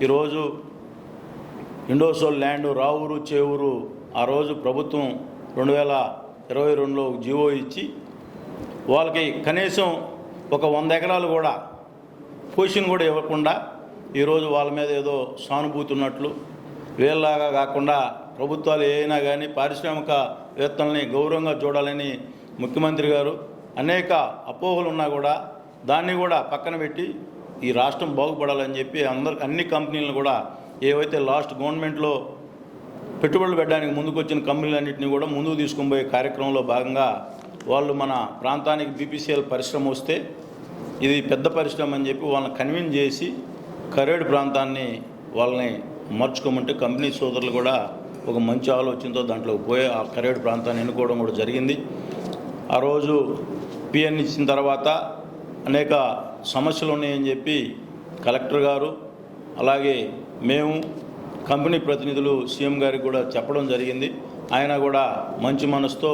ఈరోజు ఇండోసోల్ ల్యాండ్ రావురు చేవురు ఆ రోజు ప్రభుత్వం రెండు వేల ఇరవై రెండులో జీవో ఇచ్చి వాళ్ళకి కనీసం ఒక వంద ఎకరాలు కూడా పొజిషన్ కూడా ఇవ్వకుండా ఈరోజు వాళ్ళ మీద ఏదో సానుభూతి ఉన్నట్లు వీళ్ళలాగా కాకుండా ప్రభుత్వాలు ఏమైనా కానీ పారిశ్రామికవేత్తల్ని గౌరవంగా చూడాలని ముఖ్యమంత్రి గారు అనేక అపోహలు ఉన్నా కూడా దాన్ని కూడా పక్కన పెట్టి ఈ రాష్ట్రం బాగుపడాలని చెప్పి అందరు అన్ని కంపెనీలను కూడా ఏవైతే లాస్ట్ గవర్నమెంట్లో పెట్టుబడులు పెట్టడానికి ముందుకొచ్చిన కంపెనీలన్నింటినీ కూడా ముందుకు తీసుకుపోయే కార్యక్రమంలో భాగంగా వాళ్ళు మన ప్రాంతానికి బీపీసీఎల్ పరిశ్రమ వస్తే ఇది పెద్ద పరిశ్రమ అని చెప్పి వాళ్ళని కన్విన్స్ చేసి కరేడు ప్రాంతాన్ని వాళ్ళని మార్చుకోమంటే కంపెనీ సోదరులు కూడా ఒక మంచి ఆలోచనతో దాంట్లో పోయి ఆ కరేడు ప్రాంతాన్ని ఎన్నుకోవడం కూడా జరిగింది. ఆ రోజు పిఎన్ ఇచ్చిన తర్వాత అనేక సమస్యలు ఉన్నాయని చెప్పి కలెక్టర్ గారు అలాగే మేము కంపెనీ ప్రతినిధులు సీఎం గారికి కూడా చెప్పడం జరిగింది. ఆయన కూడా మంచి మనసుతో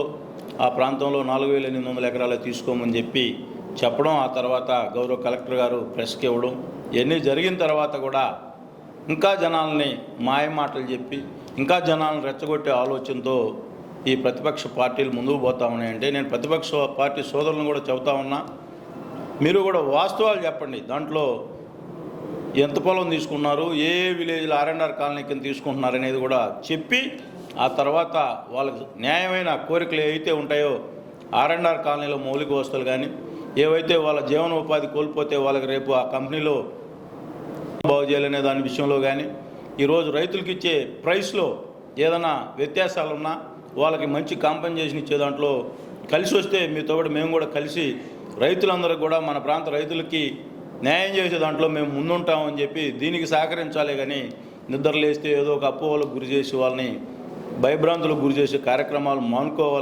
ఆ ప్రాంతంలో నాలుగు వేల ఎనిమిది వందల ఎకరాలు తీసుకోమని చెప్పి చెప్పడం ఆ తర్వాత గౌరవ కలెక్టర్ గారు ప్రెస్కి ఇవ్వడం ఇవన్నీ జరిగిన తర్వాత కూడా ఇంకా జనాల్ని మాయ మాటలు చెప్పి ఇంకా జనాలను రెచ్చగొట్టే ఆలోచనతో ఈ ప్రతిపక్ష పార్టీలు ముందుకు పోతా ఉన్నాయంటే నేను ప్రతిపక్ష పార్టీ సోదరులను కూడా చెబుతా ఉన్నా మీరు కూడా వాస్తవాలు చెప్పండి. దాంట్లో ఎంత పొలం తీసుకున్నారు ఏ విలేజ్లో ఆర్ఎన్ఆర్ కాలనీ కింద తీసుకుంటున్నారు అనేది కూడా చెప్పి ఆ తర్వాత వాళ్ళకి న్యాయమైన కోరికలు ఏవైతే ఉంటాయో ఆర్ఎన్ఆర్ కాలనీలో మౌలిక వస్తువులు కానీ ఏవైతే వాళ్ళ జీవనోపాధి కోల్పోతే వాళ్ళకి రేపు ఆ కంపెనీలో బాగు చేయాలనే దాని విషయంలో కానీ ఈరోజు రైతులకు ఇచ్చే ప్రైస్లో ఏదైనా వ్యత్యాసాలు ఉన్నా వాళ్ళకి మంచి కాంపెన్సేషన్ ఇచ్చే దాంట్లో కలిసి వస్తే మీతో కూడా మేము కూడా కలిసి రైతులందరూ కూడా మన ప్రాంత రైతులకి న్యాయం చేసే దాంట్లో మేము ముందుంటామని చెప్పి దీనికి సహకరించాలి కానీ నిద్రలేస్తే ఏదో ఒక అపోహలకు గురి చేసి వాళ్ళని భయభ్రాంతులకు గురి చేసే కార్యక్రమాలు మానుకోవాలి